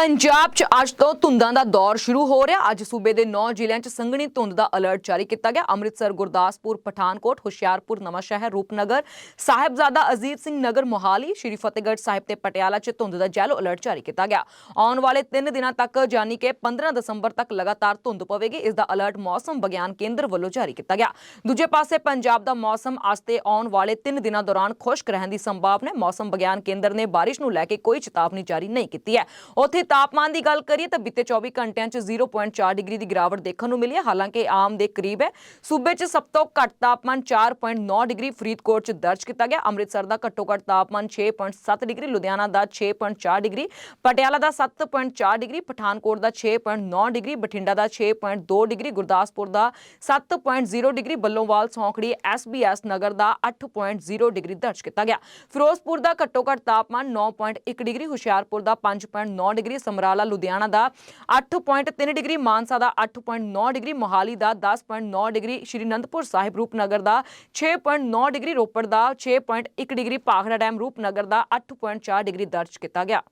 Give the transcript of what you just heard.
ਪੰਜਾਬ 'ਚ ਅੱਜ ਤੋਂ ਧੁੰਦਾਂ ਦਾ ਦੌਰ ਸ਼ੁਰੂ ਹੋ ਰਿਹਾ। ਅੱਜ ਸੂਬੇ ਦੇ 9 ਜ਼ਿਲ੍ਹਿਆਂ 'ਚ ਸੰਘਣੀ ਧੁੰਦ ਦਾ ਅਲਰਟ ਜਾਰੀ ਕੀਤਾ ਗਿਆ। ਅੰਮ੍ਰਿਤਸਰ, ਗੁਰਦਾਸਪੁਰ, ਪਠਾਨਕੋਟ, ਹੁਸ਼ਿਆਰਪੁਰ, ਨਵਾਂਸ਼ਹਿਰ, ਰੂਪਨਗਰ, ਸਾਹਿਬਜ਼ਾਦਾ ਅਜੀਤ ਸਿੰਘ ਨਗਰ, ਮੋਹਾਲੀ, ਸ਼੍ਰੀ ਫਤਿਹਗੜ੍ਹ ਸਾਹਿਬ ਤੇ ਪਟਿਆਲਾ 'ਚ ਧੁੰਦ ਦਾ ਯੈਲੋ ਅਲਰਟ ਜਾਰੀ ਕੀਤਾ ਗਿਆ। ਆਉਣ ਵਾਲੇ 3 ਦਿਨਾਂ ਤੱਕ ਯਾਨੀ ਕਿ 15 ਦਸੰਬਰ ਤੱਕ ਲਗਾਤਾਰ ਧੁੰਦ ਪਵੇਗੀ। ਇਸ ਦਾ ਅਲਰਟ ਮੌਸਮ ਵਿਗਿਆਨ ਕੇਂਦਰ ਵੱਲੋਂ ਜਾਰੀ ਕੀਤਾ ਗਿਆ। ਦੂਜੇ ਪਾਸੇ ਪੰਜਾਬ ਦਾ ਮੌਸਮ ਅੱਜ ਤੇ ਆਉਣ ਵਾਲੇ 3 ਦਿਨਾਂ ਦੌਰਾਨ ਖੁਸ਼ਕ ਰਹਿਣ ਦੀ ਸੰਭਾਵਨਾ ਹੈ। ਮੌਸਮ ਵਿਗਿਆਨ ਕੇਂਦਰ ਨੇ ਬਾਰਿਸ਼ ਨੂੰ ਲੈ ਕੇ ਕੋਈ ਚੇਤਾਵਨੀ ਜਾਰੀ ਨਹੀਂ ਕੀਤੀ ਹੈ। ਉੱਥੇ ਤਾਪਮਾਨ ਦੀ ਗੱਲ ਕਰੀਏ ਤਾਂ ਬੀਤੇ 24 ਘੰਟਿਆਂ 'ਚ 0.4 ਡਿਗਰੀ ਦੀ ਗਿਰਾਵਟ ਦੇਖਣ ਨੂੰ ਮਿਲੀ ਹੈ। ਹਾਲਾਂਕਿ ਆਮ ਦੇ ਕਰੀਬ ਹੈ। ਸੂਬੇ 'ਚ ਸਭ ਤੋਂ ਘੱਟ ਤਾਪਮਾਨ 4.9 ਡਿਗਰੀ ਫਰੀਦਕੋਟ 'ਚ ਦਰਜ ਕੀਤਾ ਗਿਆ। ਅੰਮ੍ਰਿਤਸਰ ਦਾ ਘੱਟੋ ਘੱਟ ਤਾਪਮਾਨ 6.7 ਡਿਗਰੀ, ਲੁਧਿਆਣਾ ਦਾ 6.4 ਡਿਗਰੀ, ਪਟਿਆਲਾ ਦਾ 7.4 ਡਿਗਰੀ, ਪਠਾਨਕੋਟ ਦਾ 6.9 ਡਿਗਰੀ, ਬਠਿੰਡਾ ਦਾ 6.2 ਡਿਗਰੀ, ਗੁਰਦਾਸਪੁਰ ਦਾ 7.0 ਡਿਗਰੀ, ਬੱਲੋਵਾਲ, ਸੌਂਖੜੀ ਐਸਬੀਐਸ ਨਗਰ ਦਾ 8.0 ਡਿਗਰੀ ਦਰਜ ਕੀਤਾ ਗਿਆ। ਫਿਰੋਜ਼ਪੁਰ ਦਾ ਘੱਟੋ ਘੱਟ ਤਾਪਮਾਨ 9.1 ਡਿਗਰੀ, ਹੁਸ਼ਿਆਰਪੁਰ ਦਾ 5.9 ਡਿਗਰੀ ਸਮਰਾਲਾ ਲੁਧਿਆਣਾ ਦਾ 8.3 ਡਿਗਰੀ, ਮਾਨਸਾ ਦਾ 8.9 ਡਿਗਰੀ, ਮੋਹਾਲੀ ਦਾ 10.9 ਡਿਗਰੀ, ਸ਼੍ਰੀ ਅਨੰਦਪੁਰ ਸਾਹਿਬ ਰੂਪਨਗਰ ਦਾ 6.9 ਡਿਗਰੀ, ਰੋਪੜ ਦਾ 6.1 ਡਿਗਰੀ, ਭਾਖੜਾ ਡੈਮ ਰੂਪਨਗਰ ਦਾ 8.4 ਡਿਗਰੀ ਦਰਜ ਕੀਤਾ ਗਿਆ।